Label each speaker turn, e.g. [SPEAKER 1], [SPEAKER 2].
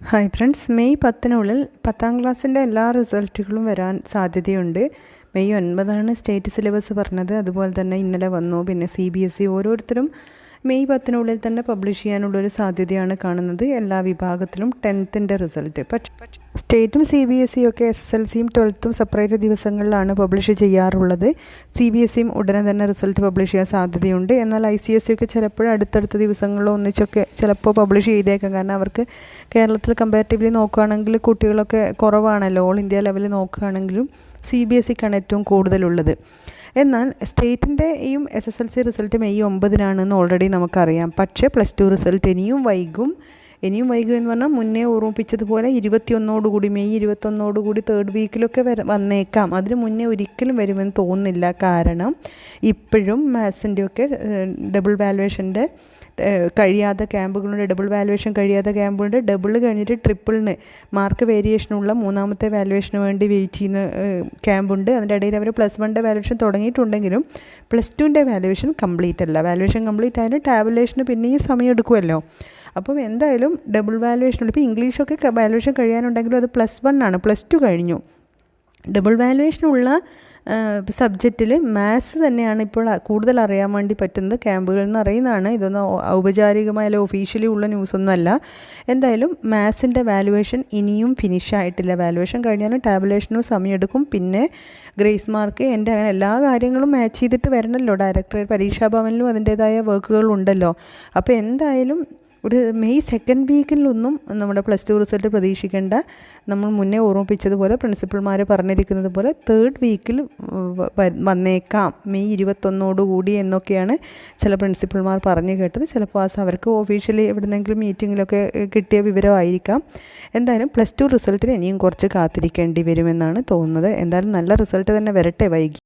[SPEAKER 1] Hi friends May പത്തിനുള്ളിൽ പത്താം ക്ലാസ്സിന്റെ എല്ലാ റിസൾട്ടുകളും വരാൻ സാധ്യതയുണ്ട്. മെയ് ഒൻപതാണ് സ്റ്റേറ്റ് സിലബസ് പറഞ്ഞത്. അതുപോലെ തന്നെ ഇന്നലെ വന്നു. പിന്നെ സി ബി എസ് ഇ ഓരോരുത്തരും മെയ് പത്തിനുള്ളിൽ തന്നെ പബ്ലിഷ് ചെയ്യാനുള്ളൊരു സാധ്യതയാണ് കാണുന്നത്. എല്ലാ വിഭാഗത്തിലും ടെൻത്തിന്റെ റിസൾട്ട്. പക്ഷേ സ്റ്റേറ്റും സി ബി എസ് സിയും എസ് എസ് എൽ സിയും ട്വൽത്തും സെപ്പറേറ്റ് ദിവസങ്ങളിലാണ് പബ്ലിഷ് ചെയ്യാറുള്ളത്. സി ബി എസ് സിയും ഉടനെ തന്നെ റിസൾട്ട് പബ്ലിഷ് ചെയ്യാൻ സാധ്യതയുണ്ട്. എന്നാൽ ഐ സി എസ് സി ഒക്കെ ചിലപ്പോഴും അടുത്തടുത്ത ദിവസങ്ങളിലോ ഒന്നിച്ചൊക്കെ ചിലപ്പോൾ പബ്ലിഷ് ചെയ്തേക്കാം. കാരണം അവർക്ക് കേരളത്തിൽ കമ്പാരിറ്റീവ്ലി നോക്കുകയാണെങ്കിൽ കുട്ടികളൊക്കെ കുറവാണല്ലോ. ഓൾ ഇന്ത്യ ലെവലിൽ നോക്കുകയാണെങ്കിലും സി ബി എസ് സിക്കാണ് ഏറ്റവും കൂടുതലുള്ളത്. എന്നാൽ സ്റ്റേറ്റിന്റെയും S S L C result May ഒമ്പതിനാണെന്ന് already നമുക്കറിയാം. പക്ഷേ പ്ലസ് ടു റിസൾട്ട് ഇനിയും വൈകും. ഇനിയും വൈകും എന്ന് പറഞ്ഞാൽ മുന്നേ ഓർമ്മിപ്പിച്ചതുപോലെ ഇരുപത്തിയൊന്നോടുകൂടി മെയ് ഇരുപത്തൊന്നോടുകൂടി തേർഡ് വീക്കിലൊക്കെ വര വന്നേക്കാം. അതിന് മുന്നേ ഒരിക്കലും വരുമെന്ന് തോന്നുന്നില്ല. കാരണം ഇപ്പോഴും മാത്സിന്റെയൊക്കെ ഡബിൾ വാലുവേഷന്റെ കഴിയാത്ത ക്യാമ്പുകളുണ്ട്. ഡബിൾ വാലുവേഷൻ കഴിയാത്ത ക്യാമ്പുകളുണ്ട്. ഡബിൾ കഴിഞ്ഞിട്ട് ട്രിപ്പിളിന് മാർക്ക് വേരിയേഷനുള്ള മൂന്നാമത്തെ വാലുവേഷന് വേണ്ടി വെയിറ്റ് ചെയ്യുന്ന ക്യാമ്പുണ്ട്. അതിന്റെ ഇടയിൽ അവർ പ്ലസ് വണ്ണിന്റെ വാലുവേഷൻ തുടങ്ങിയിട്ടുണ്ടെങ്കിലും പ്ലസ് ടുവിന്റെ വാലുവേഷൻ കംപ്ലീറ്റ് അല്ല. വാലുവേഷൻ കംപ്ലീറ്റ് ആയാലും ടാബുലേഷന് പിന്നെയും സമയം എടുക്കുമല്ലോ. അപ്പം എന്തായാലും ഡബിൾ വാലുവേഷൻ ഇപ്പോൾ ഇംഗ്ലീഷൊക്കെ വാലുവേഷൻ കഴിയാനുണ്ടെങ്കിലും അത് പ്ലസ് വൺ ആണ്. പ്ലസ് ടു കഴിഞ്ഞു. ഡബിൾ വാലുവേഷനുള്ള സബ്ജക്റ്റിൽ മാത്സ് തന്നെയാണ് ഇപ്പോൾ കൂടുതൽ അറിയാൻ വേണ്ടി പറ്റുന്നത്. ക്യാമ്പുകളിൽ നിന്ന് അറിയുന്നതാണ്. ഇതൊന്നും ഔപചാരികമായ അല്ല ഒഫീഷ്യലി ഉള്ള ന്യൂസൊന്നും അല്ല. എന്തായാലും മാത്സിന്റെ വാലുവേഷൻ ഇനിയും ഫിനിഷ് ആയിട്ടില്ല. വാലുവേഷൻ കഴിഞ്ഞാലും ടാബുലേഷനും സമയമെടുക്കും പിന്നെ ഗ്രേസ് മാർക്ക് എന്റെ അങ്ങനെ എല്ലാ കാര്യങ്ങളും മാച്ച് ചെയ്തിട്ട് വരണമല്ലോ ഡയറക്ടറേറ്റ് പരീക്ഷാഭവനിലും അതിന്റേതായ വർക്കുകളുണ്ടല്ലോ അപ്പോൾ എന്തായാലും ഒരു മെയ് സെക്കൻഡ് വീക്കിലൊന്നും നമ്മുടെ പ്ലസ് ടു റിസൾട്ട് പ്രതീക്ഷിക്കേണ്ട. നമ്മൾ മുന്നേ ഓർമ്മിപ്പിച്ചതുപോലെ പ്രിൻസിപ്പൾമാർ പറഞ്ഞിരിക്കുന്നത് പോലെ തേർഡ് വീക്കിൽ വന്നേക്കാം. മെയ് ഇരുപത്തൊന്നോടുകൂടി എന്നൊക്കെയാണ് ചില പ്രിൻസിപ്പൾമാർ പറഞ്ഞു കേട്ടത്. ചിലപ്പോൾ ആ അവർക്ക് ഓഫീഷ്യലി എവിടെന്നെങ്കിലും മീറ്റിങ്ങിലൊക്കെ കിട്ടിയ വിവരമായിരിക്കാം. എന്തായാലും പ്ലസ് ടു റിസൾട്ടിന് ഇനിയും കുറച്ച് കാത്തിരിക്കേണ്ടി വരുമെന്നാണ് തോന്നുന്നത്. എന്തായാലും നല്ല റിസൾട്ട് തന്നെ വരട്ടെ വൈകി.